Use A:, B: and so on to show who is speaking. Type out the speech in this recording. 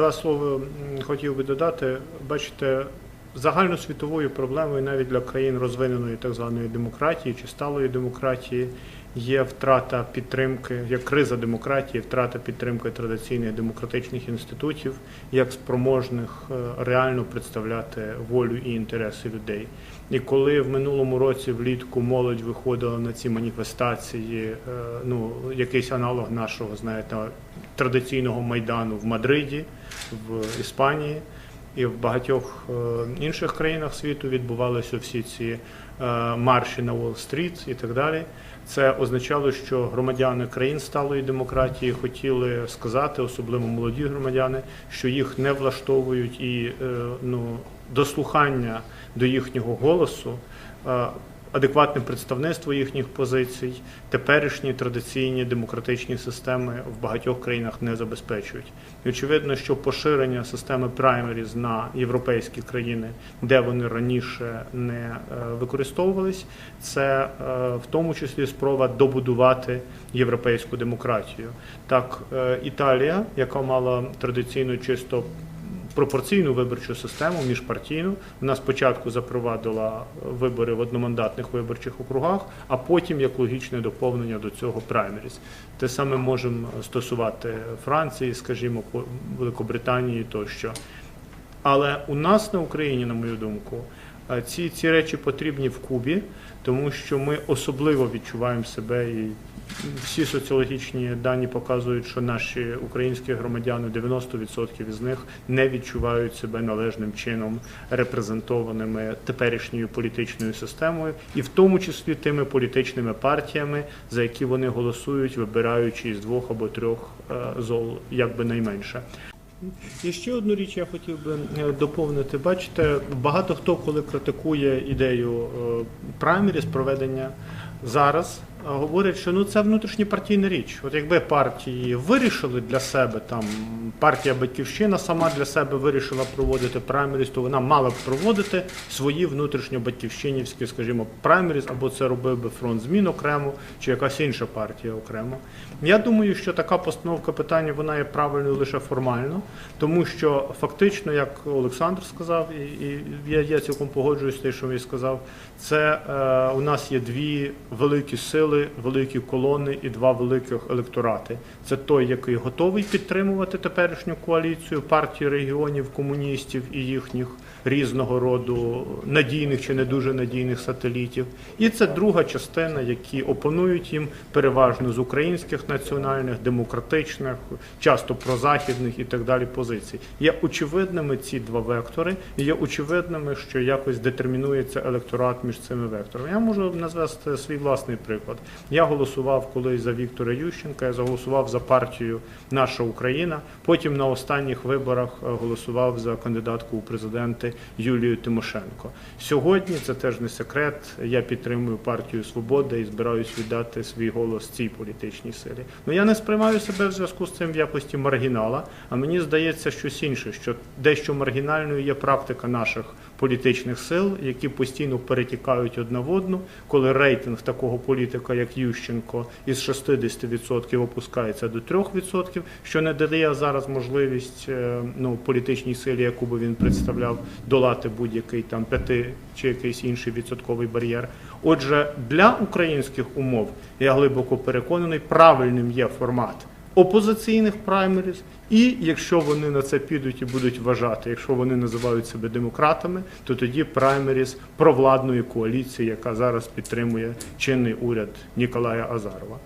A: Два слова хотів би додати. Бачите, загальносвітовою проблемою навіть для країн розвиненої так званої демократії чи сталої демократії є втрата підтримки, як криза демократії, втрата підтримки традиційних демократичних інститутів, як спроможних е, реально представляти волю і інтереси людей. І коли в минулому році влітку молодь виходила на ці маніфестації, е, ну якийсь аналог нашого, знаєте, традиційного майдану в Мадриді, в Іспанії і в багатьох е, інших країнах світу відбувалися всі ці е, марші на Уолл-стріт і так далі. Це означало, що громадяни країн сталої демократії хотіли сказати, особливо молоді громадяни, що їх не влаштовують і е, ну, дослухання до їхнього голосу. Адекватне представництво їхніх позицій, теперішні традиційні демократичні системи в багатьох країнах не забезпечують. І очевидно, що поширення системи праймеріз на європейські країни, де вони раніше не е, використовувались, це е, в тому числі спроба добудувати європейську демократію. Так, е, Італія, яка мала традиційно чисто пропорційну виборчу систему міжпартійну. Вона спочатку запровадила вибори в одномандатних виборчих округах, а потім як логічне доповнення до цього праймеріс. Те саме можемо стосувати Франції, скажімо, Великобританії тощо. Але у нас на Україні, на мою думку, е, ці, ці речі потрібні в Кубі, тому що ми особливо відчуваємо себе і всі соціологічні дані показують, що наші українські громадяни, 90% із них не відчувають себе належним чином репрезентованими теперішньою політичною системою, і в тому числі тими політичними партіями, за які вони голосують, вибираючи із двох або трьох е, зол, як би найменше. І ще одну річ я хотів би е, доповнити. Бачите, багато хто, коли критикує ідею е, праймеріс проведення зараз, говорять, що ну це внутрішньопартійна річ. От якби партії вирішили для себе там партія Батьківщина сама для себе вирішила проводити праймеріс, то вона мала б проводити свої внутрішньобатьківщинівські, скажімо, праймеріс, або це робив би фронт змін окремо, чи якась інша партія окремо. Я думаю, що така постановка питання вона є правильною лише формально, тому що фактично, як Олександр сказав, і, і я, я цілком погоджуюсь з тим, що він сказав, це е, у нас є дві великі сили, великі колони і два великих електорати. Це той, який готовий підтримувати теперішню коаліцію партій регіонів, комуністів і їхніх різного роду надійних чи не дуже надійних сателітів. І це друга частина, які опонують їм переважно з українських національних, демократичних, часто прозахідних і так далі позицій. Є очевидними ці два вектори, і є очевидними, що якось детермінується електорат між цими векторами. Я можу назвести свій власний приклад. Я голосував колись за Віктора Ющенка, я заголосував за партію Наша Україна. Потім на останніх виборах е, голосував за кандидатку у президенти Юлію Тимошенко. Сьогодні це теж не секрет. Я підтримую партію Свобода і збираюсь віддати свій голос цій політичній силі. Ну я не сприймаю себе в зв'язку з цим в якості маргінала. А мені здається щось інше, що дещо маргінальною є практика наших політичних сил, які постійно перетікають одна в одну, коли рейтинг такого політика, як Ющенко, із 60% опускається до 3%, що не дає зараз можливість е, ну, політичній силі, яку би він представляв, долати будь-який там п'яти чи якийсь інший відсотковий бар'єр. Отже, для українських умов я глибоко переконаний, правильним є формат опозиційних праймеріз, і якщо вони на це підуть і будуть вважати, якщо вони називають себе демократами, то тоді праймеріз провладної коаліції, яка зараз підтримує чинний уряд Ніколая Азарова.